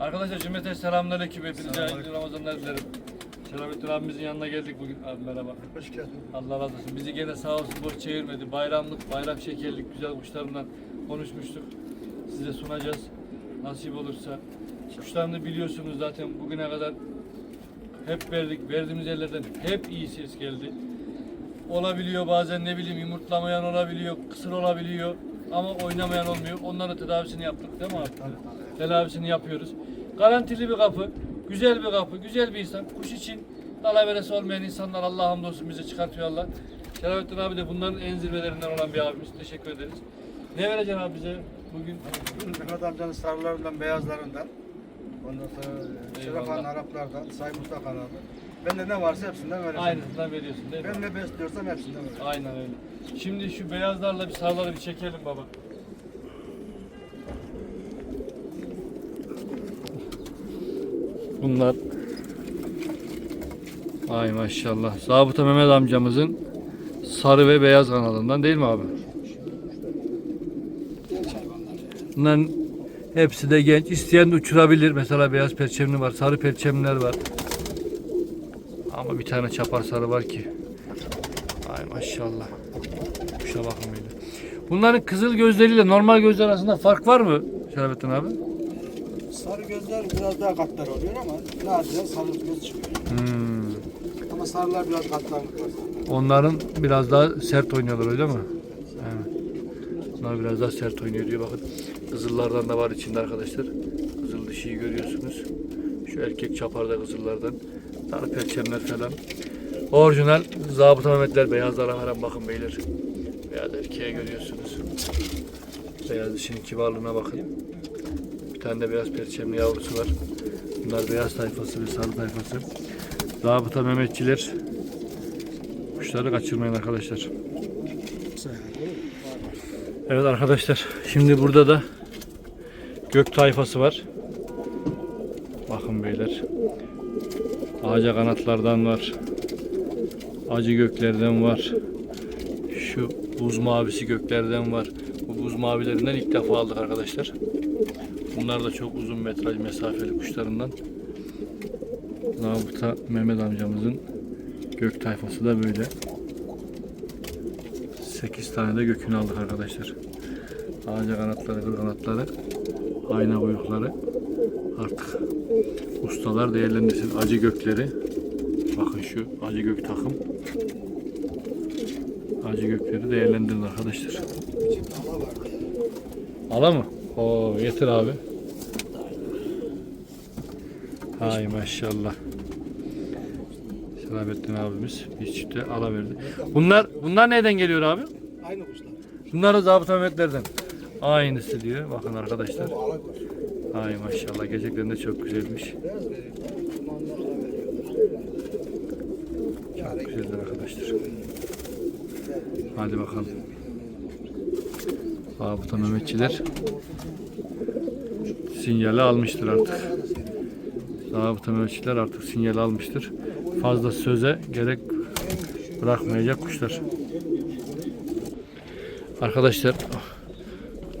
Arkadaşlar cümleten selamünaleyküm hepinize hayırlı Ramazanlar dilerim. Şerafettin abimizin yanına geldik bugün. Abi merhaba. Hoş geldin. Allah razı olsun. Bizi gene sağ olsun boş çevirmedi. Bayramlık, bayram şekerlik güzel kuşlarından konuşmuştuk. Size sunacağız. Nasip olursa. Kuşlarını biliyorsunuz zaten bugüne kadar hep verdik. Verdiğimiz yerlerden hep iyi ses geldi. Olabiliyor bazen ne bileyim yumurtlamayan olabiliyor, kısır olabiliyor ama oynamayan olmuyor. Onların tedavisini yaptık değil mi abi? Tedavisini yapıyoruz. Garantili bir kapı, güzel bir kapı, güzel bir insan. Kuş için dalaveresi olmayan insanlar Allah hamdolsun bize çıkartıyor Allah. Şerafettin abi de bunların en zirvelerinden olan bir abimiz. Teşekkür ederiz. Ne vereceksin abi bize bugün? Mehmet amcanın sarılarından, beyazlarından. Ondan sonra Eyvallah. Şerefan Araplardan, Say Mustafa Kanal'dan. Bende ne varsa hepsinden vereceğim. Aynısından veriyorsun değil mi? Ben ne besliyorsam hepsinden vereceğim. Aynen öyle. Şimdi şu beyazlarla bir sarıları bir çekelim baba. Bunlar Ay maşallah. Zabıta Mehmet amcamızın sarı ve beyaz kanalından değil mi abi? Bunların hepsi de genç. İsteyen de uçurabilir. Mesela beyaz perçemli var, sarı perçemler var. Ama bir tane çapar sarı var ki. Ay maşallah. Kuşa bakın böyle. Bunların kızıl gözleriyle normal gözler arasında fark var mı Şerafettin abi? Gözler biraz daha katlar oluyor ama nadiren sarı göz çıkıyor. Hmm. Ama sarılar biraz katlanlık var. Onların biraz daha sert oynuyorlar öyle mi? Evet. Bunlar biraz daha sert oynuyor diyor bakın. Kızıllardan da var içinde arkadaşlar. Kızıl dişiyi görüyorsunuz. Şu erkek çaparda kızıllardan. Sarı perçemler falan. Orijinal zabıta Mehmetler beyazlara falan bakın beyler. Beyaz erkeğe görüyorsunuz. Beyaz dişinin kibarlığına bakın. Tane de beyaz perçemli yavrusu var. Bunlar beyaz tayfası ve sarı tayfası. Zabıta Mehmetçiler Kuşları kaçırmayın arkadaşlar. Evet arkadaşlar. Şimdi burada da gök tayfası var. Bakın beyler. Ağaca kanatlardan var. Acı göklerden var. Şu buz mavisi göklerden var. Bu buz mavilerinden ilk defa aldık arkadaşlar. Bunlar da çok uzun metraj mesafeli kuşlarından. Zabıta Mehmet amcamızın Gök tayfası da böyle. 8 tane de gökünü aldık arkadaşlar. Ağaca kanatları, kır kanatları, ayna kuyrukları. Artık ustalar değerlendirsin. Acı gökleri. Bakın şu acı gök takım. Acı gökleri değerlendirin arkadaşlar. Ala mı? Oo getir abi. Hay maşallah. Selamettin abimiz bir çifte ala verdi. Bunlar bunlar nereden geliyor abi? Aynı kuşlar. Bunlar da zabıta Mehmetlerden. Aynısı diyor. Bakın arkadaşlar. Ay maşallah gerçekten de çok güzelmiş. Çok güzeller arkadaşlar. Hadi bakalım. Zabıta Mehmetçiler sinyali almıştır artık. Zabıta Mehmetçiler artık sinyali almıştır. Fazla söze gerek bırakmayacak kuşlar. Arkadaşlar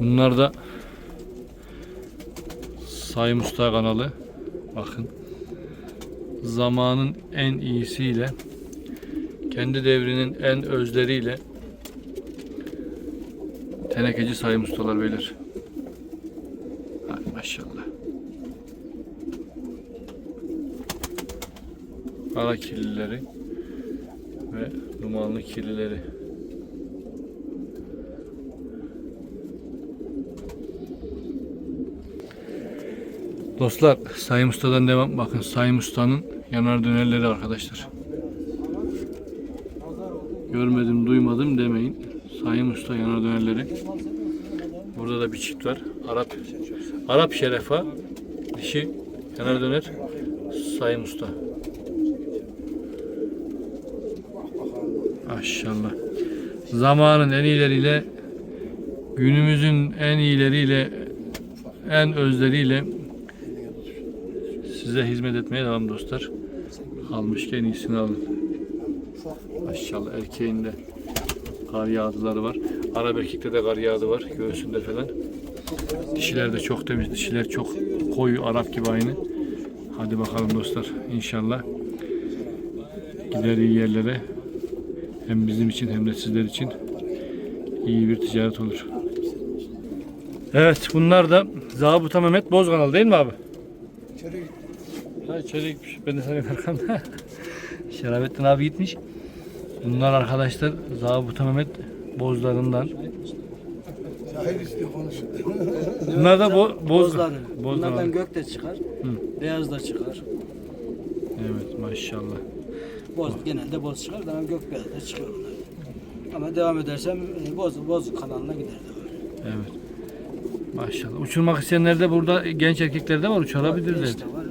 bunlar da Sayın Usta kanalı. Bakın. Zamanın en iyisiyle kendi devrinin en özleriyle tenekeci Sayın Ustalar beyler. Ay maşallah. Kara kirlileri ve dumanlı kirlileri. Dostlar Sayın Usta'dan devam. Bakın Sayın Usta'nın yanar dönerleri arkadaşlar. Görmedim duymadım demeyin. Sayın Usta yanar dönerleri. Burada da bir çift var. Arap Arap şerefa dişi yanar döner Sayın Usta. Maşallah. Zamanın en iyileriyle günümüzün en iyileriyle en özleriyle size hizmet etmeye devam dostlar. Almışken iyisini alın. Maşallah erkeğinde kar yağdıları var. Arap erkekte de kar yağdı var. Göğsünde falan. Dişiler de çok temiz. Dişiler çok koyu Arap gibi aynı. Hadi bakalım dostlar inşallah gider iyi yerlere hem bizim için hem de sizler için iyi bir ticaret olur. Evet bunlar da Zabıta Mehmet Bozkanal değil mi abi? İçeri. Ha içeri gitmiş. Ben de sanıyorum arkamda. Şerafettin abi gitmiş. Bunlar arkadaşlar Zabıta Mehmet Bozlarından. Cahil istiyor konuş. Bunlar da bo boz Bozları. Bozlar. Bunlardan gök de çıkar. Beyaz da çıkar. Evet maşallah. Boz genelde boz çıkar da gök beyaz da çıkar bunlar. Ama devam edersem e, boz boz kanalına gider de. Evet. Maşallah. Uçurmak isteyenler de burada genç erkekler de var uçurabilirler. İşte var.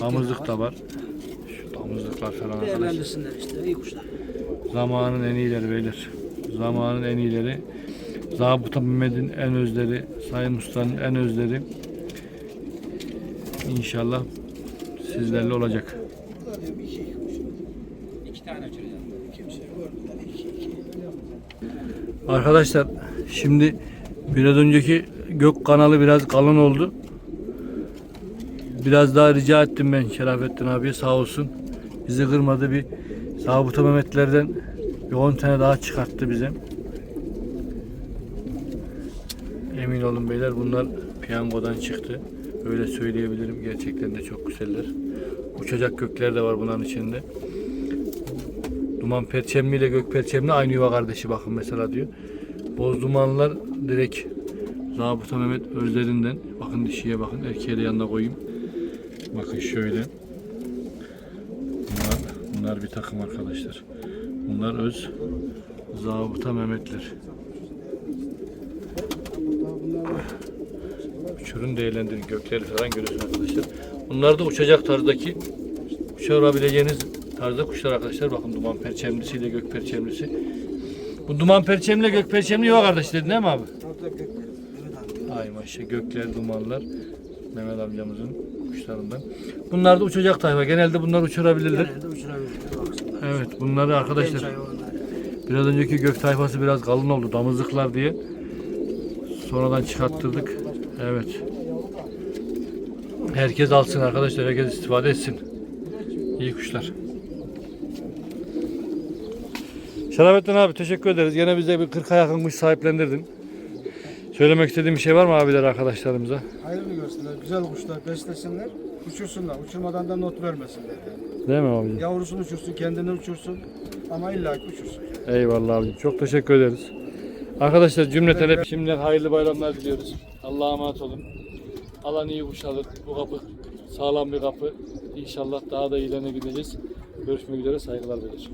Damızlık da var. Şu damızlıklar falan arkadaşlar. Değerlendirsinler işte iyi kuşlar. Zamanın en iyileri beyler. Zamanın en iyileri. Zabıta Mehmet'in en özleri. Sayın Usta'nın en özleri. İnşallah sizlerle olacak. Arkadaşlar şimdi biraz önceki gök kanalı biraz kalın oldu. Biraz daha rica ettim ben Şerafettin abiye sağ olsun. Bizi kırmadı bir Zabıta Mehmetlerden bir 10 tane daha çıkarttı bize. Emin olun beyler bunlar piyangodan çıktı. Öyle söyleyebilirim. Gerçekten de çok güzeller. Uçacak gökler de var bunların içinde. Duman perçemli ile gök perçemli aynı yuva kardeşi bakın mesela diyor. Boz dumanlar direkt Zabıta Mehmet özlerinden. Bakın dişiye bakın. Erkeğe de yanına koyayım. Bakın şöyle. Bunlar, bir takım arkadaşlar. Bunlar öz Zabıta Mehmetler. Uçurun değerlendirin. Gökleri falan görüyorsunuz arkadaşlar. Bunlar da uçacak tarzdaki uçurabileceğiniz tarzda kuşlar arkadaşlar. Bakın duman perçemlisiyle gök perçemlisi. Bu duman perçemle gök perçemli yuva kardeş dedin değil mi abi? Ay maşallah gökler dumanlar Mehmet amcamızın kuşlarından. Bunlar da uçacak tayfa. Genelde bunlar uçurabilirler. Genelde uçurabilirler. Evet bunları arkadaşlar biraz önceki gök tayfası biraz kalın oldu damızlıklar diye. Sonradan çıkarttırdık. Evet. Herkes alsın arkadaşlar. Herkes istifade etsin. İyi kuşlar. Şerafettin abi teşekkür ederiz. Gene bize bir 40'a yakın kuş sahiplendirdin. Söylemek istediğim bir şey var mı abiler arkadaşlarımıza? Hayırlı görsünler. Güzel kuşlar beslesinler. Uçursunlar. Uçurmadan da not vermesinler. Değil mi abicim? Yavrusunu uçursun, kendini uçursun. Ama illa ki uçursun. Eyvallah abicim. Çok teşekkür ederiz. Arkadaşlar cümleten hep şimdiden hayırlı bayramlar diliyoruz. Allah'a emanet olun. Alan iyi kuş alır. Bu kapı sağlam bir kapı. İnşallah daha da iyilerine gideceğiz. Görüşmek üzere. Saygılar verir.